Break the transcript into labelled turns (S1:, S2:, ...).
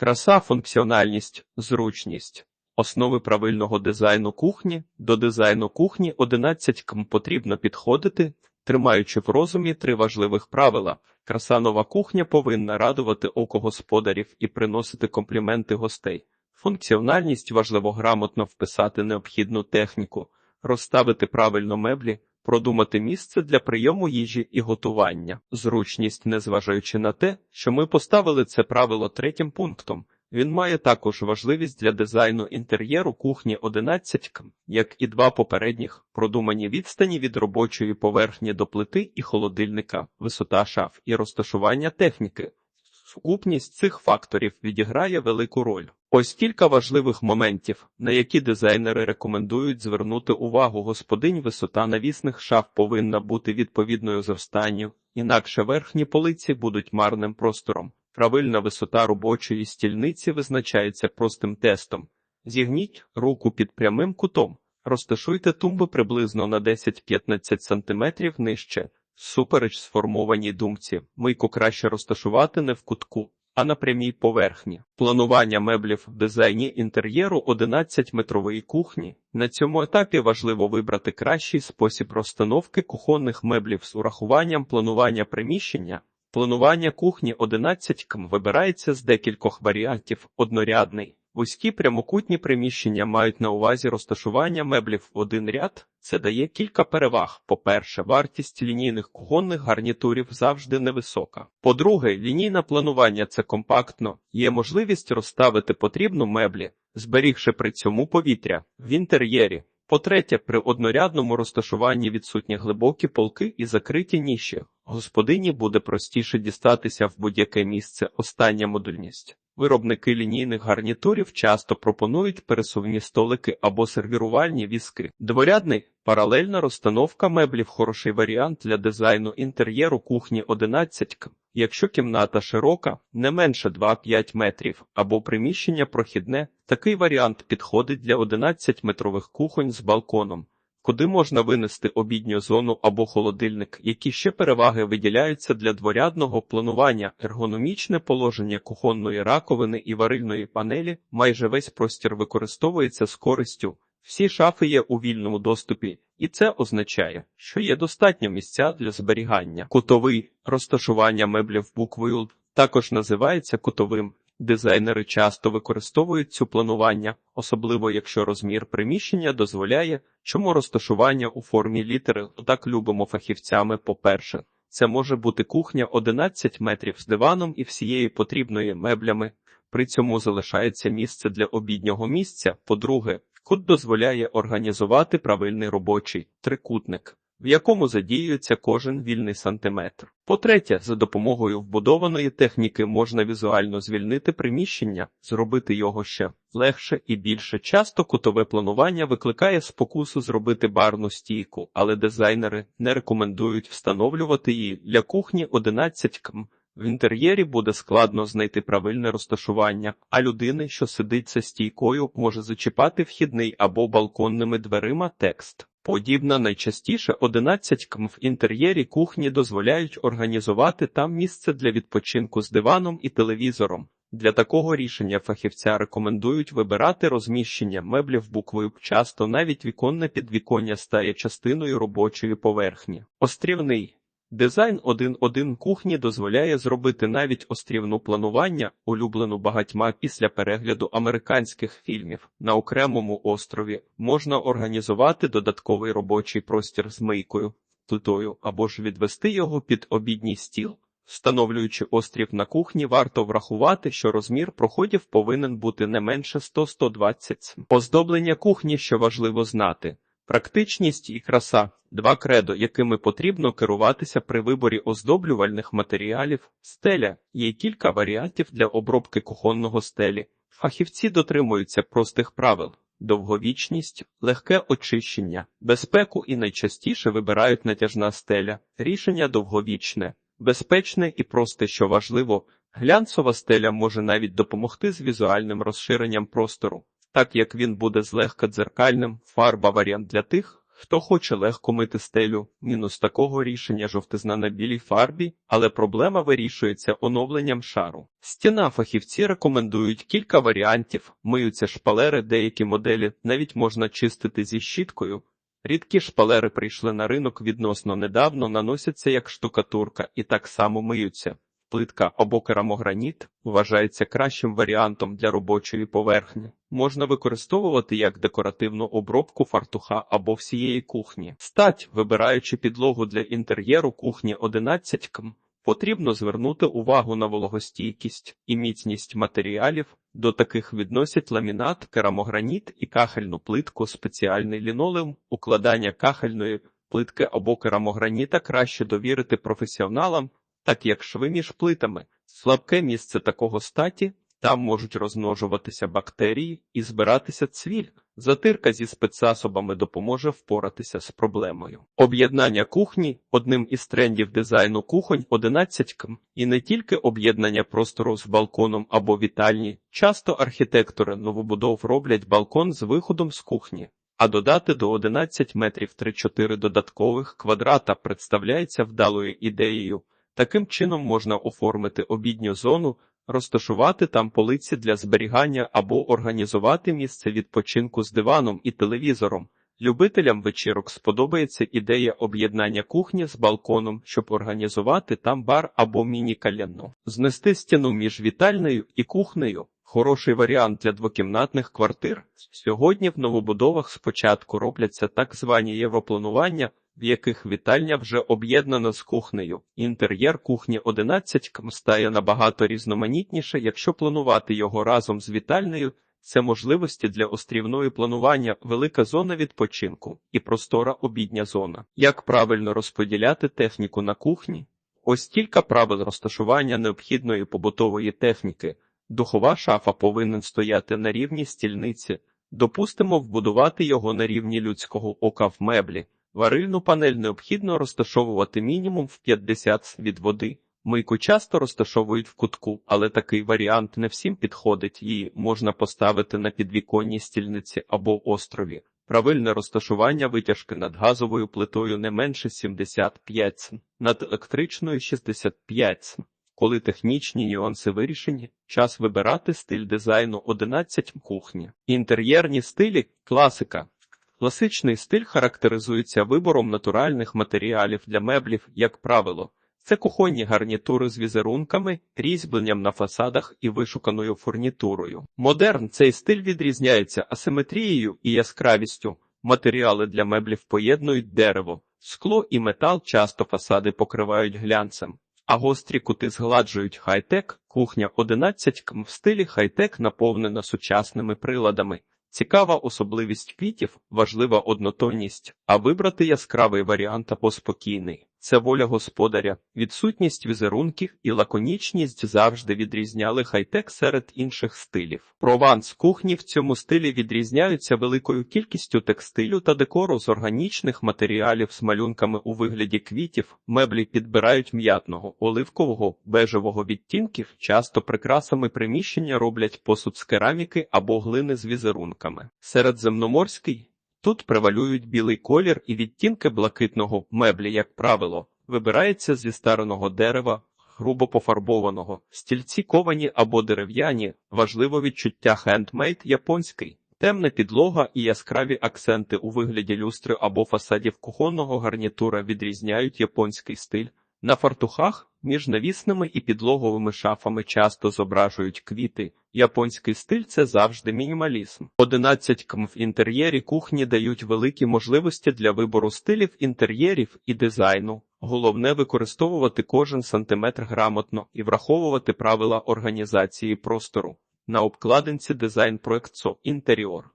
S1: Краса, функціональність, зручність. Основи правильного дизайну кухні. До дизайну кухні 11 км потрібно підходити, тримаючи в розумі три важливих правила. Краса нова кухня повинна радувати око господарів і приносити компліменти гостей. Функціональність важливо грамотно вписати необхідну техніку, розставити правильно меблі, продумати місце для прийому їжі і готування. Зручність, незважаючи на те, що ми поставили це правило третім пунктом. Він має також важливість для дизайну інтер'єру кухні 11 км, як і два попередніх, продумані відстані від робочої поверхні до плити і холодильника, висота шаф і розташування техніки. Сукупність цих факторів відіграє велику роль. Ось кілька важливих моментів, на які дизайнери рекомендують звернути увагу господинь. Висота навісних шаф повинна бути відповідною зростанню, інакше верхні полиці будуть марним простором. Правильна висота робочої стільниці визначається простим тестом. Зігніть руку під прямим кутом. Розташуйте тумби приблизно на 10-15 см нижче. Супереч сформованій думці, мийку краще розташувати не в кутку, а на прямій поверхні. Планування меблів в дизайні інтер'єру 11-метрової кухні. На цьому етапі важливо вибрати кращий спосіб розстановки кухонних меблів з урахуванням планування приміщення. Планування кухні 11 км вибирається з декількох варіантів однорядний. Вузькі прямокутні приміщення мають на увазі розташування меблів в один ряд. Це дає кілька переваг. По-перше, вартість лінійних кухонних гарнітурів завжди невисока. По-друге, лінійне планування це компактно, є можливість розставити потрібну меблі, зберігши при цьому повітря в інтер'єрі. По-третє, при однорядному розташуванні відсутні глибокі полки і закриті ніші. Господині буде простіше дістатися в будь-яке місце остання модульність. Виробники лінійних гарнітурів часто пропонують пересувні столики або сервірувальні візки. Дворядний паралельна розстановка меблів хороший варіант для дизайну інтер'єру кухні 11 к. Якщо кімната широка, не менше 2-5 метрів, або приміщення прохідне, такий варіант підходить для 11-метрових кухонь з балконом куди можна винести обідню зону або холодильник, які ще переваги виділяються для дворядного планування, ергономічне положення кухонної раковини і варильної панелі, майже весь простір використовується з користю. Всі шафи є у вільному доступі, і це означає, що є достатньо місця для зберігання. Кутовий розташування меблів буквою Л також називається кутовим. Дизайнери часто використовують цю планування, особливо якщо розмір приміщення дозволяє, чому розташування у формі літери так любимо фахівцями. По-перше, це може бути кухня 11 метрів з диваном і всією потрібною меблями. При цьому залишається місце для обіднього місця. По-друге, кут дозволяє організувати правильний робочий трикутник в якому задіюється кожен вільний сантиметр. По-третє, за допомогою вбудованої техніки можна візуально звільнити приміщення, зробити його ще легше і більше. Часто кутове планування викликає спокусу зробити барну стійку, але дизайнери не рекомендують встановлювати її для кухні 11 км. В інтер'єрі буде складно знайти правильне розташування, а людини, що сидить за стійкою, може зачіпати вхідний або балконними дверима текст. Подібна найчастіше 11 км в інтер'єрі кухні дозволяють організувати там місце для відпочинку з диваном і телевізором. Для такого рішення фахівця рекомендують вибирати розміщення меблів буквою часто навіть віконне підвіконня стає частиною робочої поверхні. Острівний Дизайн 1.1 кухні дозволяє зробити навіть острівну планування, улюблену багатьма після перегляду американських фільмів. На окремому острові можна організувати додатковий робочий простір з мийкою, плитою або ж відвести його під обідній стіл. Встановлюючи острів на кухні, варто врахувати, що розмір проходів повинен бути не менше 100-120 Оздоблення кухні, що важливо знати. Практичність і краса два кредо, якими потрібно керуватися при виборі оздоблювальних матеріалів, стеля є кілька варіантів для обробки кухонного стелі. Фахівці дотримуються простих правил. Довговічність, легке очищення, безпеку і найчастіше вибирають натяжна стеля, рішення довговічне, безпечне і просте, що важливо, глянцова стеля може навіть допомогти з візуальним розширенням простору так як він буде злегка дзеркальним, фарба варіант для тих, Хто хоче легко мити стелю, мінус такого рішення жовтизна на білій фарбі, але проблема вирішується оновленням шару. Стіна фахівці рекомендують кілька варіантів, миються шпалери, деякі моделі навіть можна чистити зі щіткою. Рідкі шпалери прийшли на ринок відносно недавно, наносяться як штукатурка і так само миються. Плитка або керамограніт вважається кращим варіантом для робочої поверхні. Можна використовувати як декоративну обробку фартуха або всієї кухні. Стать, вибираючи підлогу для інтер'єру кухні 11 км, потрібно звернути увагу на вологостійкість і міцність матеріалів. До таких відносять ламінат, керамограніт і кахельну плитку, спеціальний лінолеум, укладання кахельної плитки або керамограніта краще довірити професіоналам, так як шви між плитами. Слабке місце такого статі, там можуть розмножуватися бактерії і збиратися цвіль. Затирка зі спецзасобами допоможе впоратися з проблемою. Об'єднання кухні одним із трендів дизайну кухонь 11 км. І не тільки об'єднання простору з балконом або вітальні. Часто архітектори новобудов роблять балкон з виходом з кухні. А додати до 11 метрів 3-4 додаткових квадрата представляється вдалою ідеєю. Таким чином можна оформити обідню зону, розташувати там полиці для зберігання або організувати місце відпочинку з диваном і телевізором. Любителям вечірок сподобається ідея об'єднання кухні з балконом, щоб організувати там бар або міні-каленну. Знести стіну між вітальною і кухнею. Хороший варіант для двокімнатних квартир. Сьогодні в новобудовах спочатку робляться так звані європланування, в яких вітальня вже об'єднана з кухнею. Інтер'єр кухні 11 км стає набагато різноманітніше, якщо планувати його разом з вітальнею. Це можливості для острівної планування, велика зона відпочинку і простора обідня зона. Як правильно розподіляти техніку на кухні? Ось кілька правил розташування необхідної побутової техніки. Духова шафа повинен стояти на рівні стільниці. Допустимо вбудувати його на рівні людського ока в меблі. Варильну панель необхідно розташовувати мінімум в 50 від води. Мийку часто розташовують в кутку, але такий варіант не всім підходить, її можна поставити на підвіконній стільниці або острові. Правильне розташування витяжки над газовою плитою не менше 75 см, над електричною 65 см. Коли технічні нюанси вирішені, час вибирати стиль дизайну 11 кухні. Інтер'єрні стилі класика. Класичний стиль характеризується вибором натуральних матеріалів для меблів, як правило. Це кухонні гарнітури з візерунками, різьбленням на фасадах і вишуканою фурнітурою. Модерн цей стиль відрізняється асиметрією і яскравістю. Матеріали для меблів поєднують дерево, скло і метал часто фасади покривають глянцем, а гострі кути згладжують хай-тек. Кухня 11 км в стилі хай-тек наповнена сучасними приладами. Цікава особливість квітів, важлива однотонність, а вибрати яскравий варіант або спокійний. Це воля господаря, відсутність візерунків і лаконічність завжди відрізняли хай-тек серед інших стилів. Прованс кухні в цьому стилі відрізняються великою кількістю текстилю та декору з органічних матеріалів з малюнками у вигляді квітів, меблі підбирають м'ятного, оливкового, бежевого відтінків, часто прикрасами приміщення роблять посуд з кераміки або глини з візерунками. Середземноморський Тут превалюють білий колір і відтінки блакитного меблі, як правило, вибирається зі стареного дерева, грубо пофарбованого, стільці ковані або дерев'яні, важливо відчуття хендмейд японський, темна підлога і яскраві акценти у вигляді люстри або фасадів кухонного гарнітура відрізняють японський стиль. На фартухах між навісними і підлоговими шафами часто зображують квіти. Японський стиль це завжди мінімалізм. 11 км в інтер'єрі кухні дають великі можливості для вибору стилів інтер'єрів і дизайну. Головне використовувати кожен сантиметр грамотно і враховувати правила організації простору. На обкладинці дизайн проект СО інтеріор.